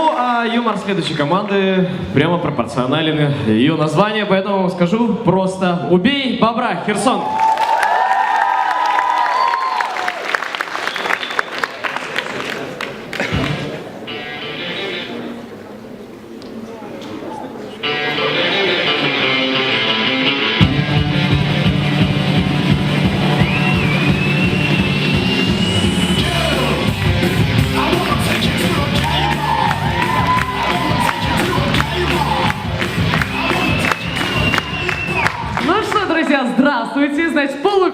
Ну, а юмор следующей команды прямо пропорционален ее названию, поэтому скажу просто «Убей бобра, Херсон».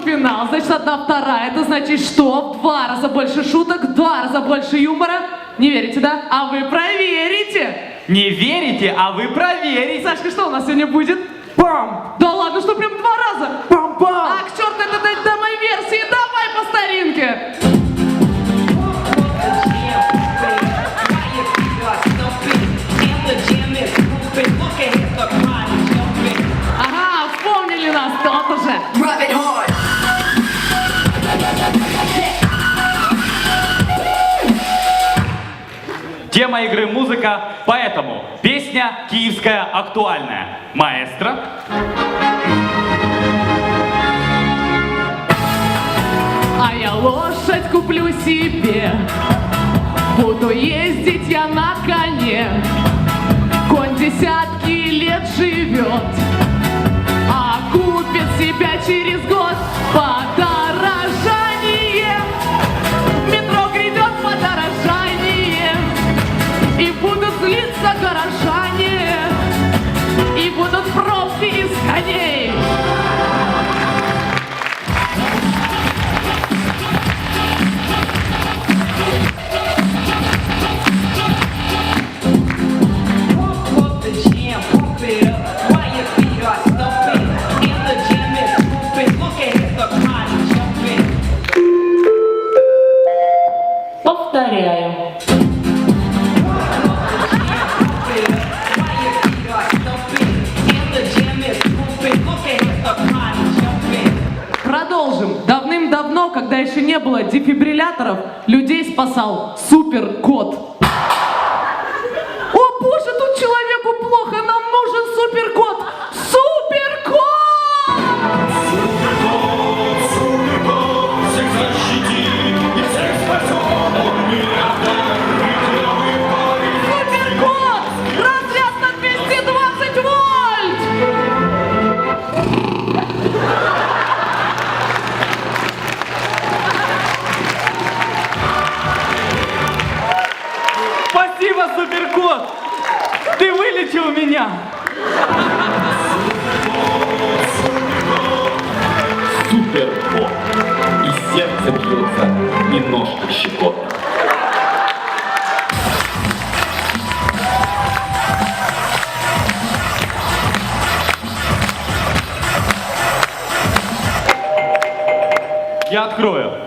Полуфинал. Значит, одна вторая. Это значит, что в два раза больше шуток, в два раза больше юмора. Не верите, да? А вы проверите. Не верите, а вы проверите. Сашка, что у нас сегодня будет? Пам! Да ладно, что Тема игры музыка, поэтому песня киевская актуальная. Маэстро. А я лошадь куплю себе, буду ездить я на коне. Конь десятки лет живет, а купит себя через год подорожание. Когда еще не было дефибрилляторов, людей спасал суперкот. О Спасибо, суперкот! Ты вылечил меня! Суперкот. И сердце бьется немножко щекотно. Я открою.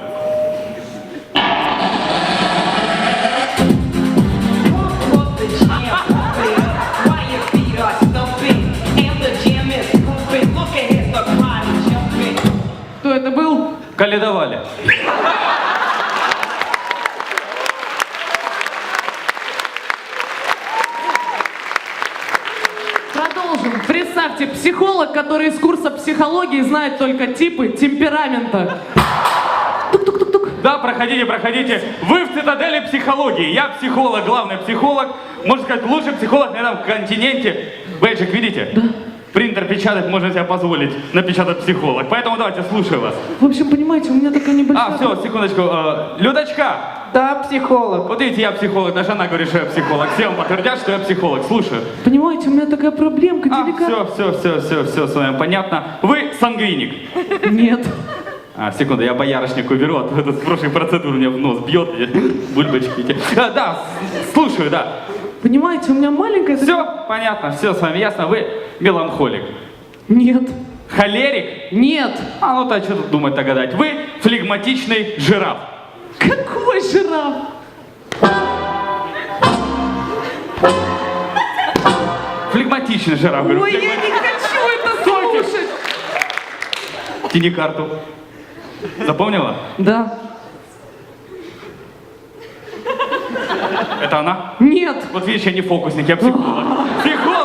Это был? Каледовали. Продолжим. Представьте, психолог, который из курса психологии знает только типы темперамента. Тук-тук-тук-тук. Да, проходите, проходите. Вы в цитадели психологии. Я психолог, главный психолог. Можно сказать, лучший психолог на этом континенте. Бейджик, видите? Да. Принтер печатать можно себе позволить, напечатать психолог. Поэтому давайте, слушаю вас. В общем, понимаете, у меня такая небольшая... А, все, секундочку. Э, Людочка, Да, психолог. вот видите, я психолог, даже она говорит, что я психолог. Все вам подтвердят, что я психолог. Слушаю. Понимаете, у меня такая проблемка А, деликатная. все, все, все, все, все с вами понятно. Вы сангвиник. Нет. А, секунду, я боярышник уберу, а то этот с прошлой процедуры мне в нос бьет, бульбочки. А, да, слушаю, да. Понимаете, у меня маленькая... Все, понятно, все с вами ясно. Вы меланхолик. Нет. Холерик? Нет. А ну то что тут думать то гадать. Вы флегматичный жираф. Какой жираф? Флегматичный жираф. Ой, я флегма- не хочу это слушать. Тяни карту. Запомнила? Да. Это она? Нет. Вот видишь, я не фокусник, я психолог. Психолог!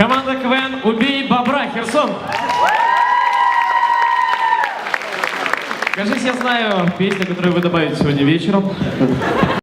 Команда КВН «Убей бобра» Херсон. Кажись, я знаю песню, которую вы добавите сегодня вечером.